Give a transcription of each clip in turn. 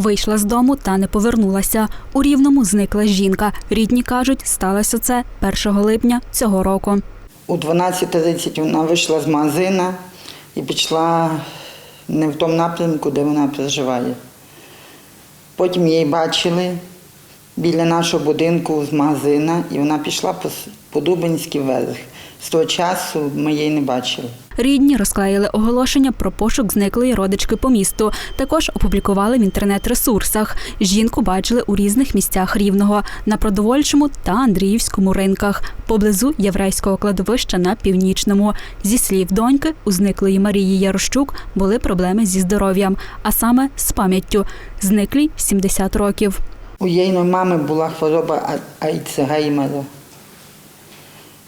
Вийшла з дому та не повернулася. У рівному зникла жінка. Рідні кажуть, сталося це 1 липня цього року. У 12.30 вона вийшла з магазина і пішла не в тому напрямку, де вона проживає. Потім її бачили біля нашого будинку з магазина, і вона пішла по, Дубинський верх. З того часу ми її не бачили. Рідні розклеїли оголошення про пошук зниклої родички по місту. Також опублікували в інтернет-ресурсах. Жінку бачили у різних місцях рівного на продовольчому та Андріївському ринках, поблизу єврейського кладовища на північному. Зі слів доньки, у зниклої Марії Ярощук були проблеми зі здоров'ям, а саме з пам'яттю. Зниклій 70 років. У її мами була хвороба А- Альцгеймера.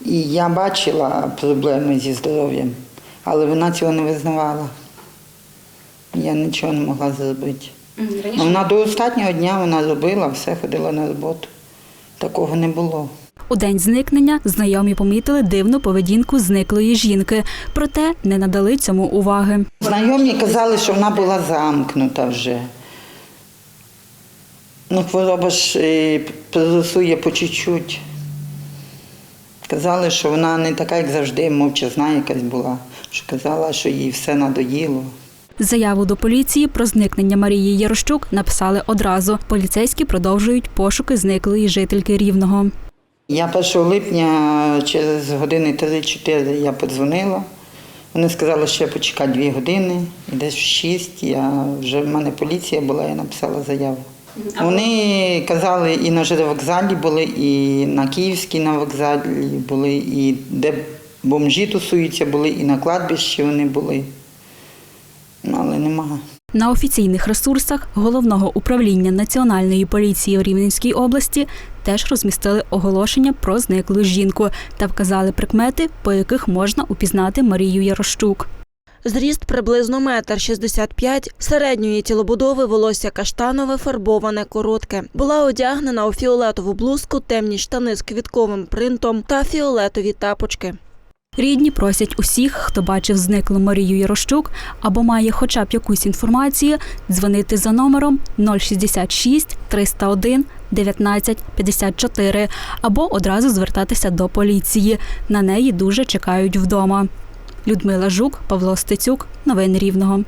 І я бачила проблеми зі здоров'ям, але вона цього не визнавала. Я нічого не могла зробити. А Вона до останнього дня вона робила, все ходила на роботу. Такого не було. У день зникнення знайомі помітили дивну поведінку зниклої жінки, проте не надали цьому уваги. Знайомі казали, що вона була замкнута вже. Ну, хвороба ж е, прогресує по чуть-чуть. Казали, що вона не така, як завжди, мовчазна якась була. Що казала, що їй все надоїло. Заяву до поліції про зникнення Марії Ярощук написали одразу. Поліцейські продовжують пошуки зниклої жительки Рівного. Я 1 липня через години 3-4 я подзвонила. Вони сказали, що я почекаю 2 години, і десь в 6 я вже в мене поліція була, я написала заяву. Вони казали, і на жировокзалі були, і на Київській на вокзалі були, і де бомжі тусуються були, і на кладбищі вони були. Ну, Але немає. На офіційних ресурсах головного управління Національної поліції в Рівненській області теж розмістили оголошення про зниклу жінку та вказали прикмети, по яких можна упізнати Марію Ярощук. Зріст приблизно метр шістдесят п'ять, середньої тілобудови волосся каштанове, фарбоване, коротке. Була одягнена у фіолетову блузку, темні штани з квітковим принтом та фіолетові тапочки. Рідні просять усіх, хто бачив зниклу Марію Ярощук або має хоча б якусь інформацію, дзвонити за номером 066 301 19 54 або одразу звертатися до поліції. На неї дуже чекають вдома. Людмила Жук, Павло Стецюк. Новини Рівного.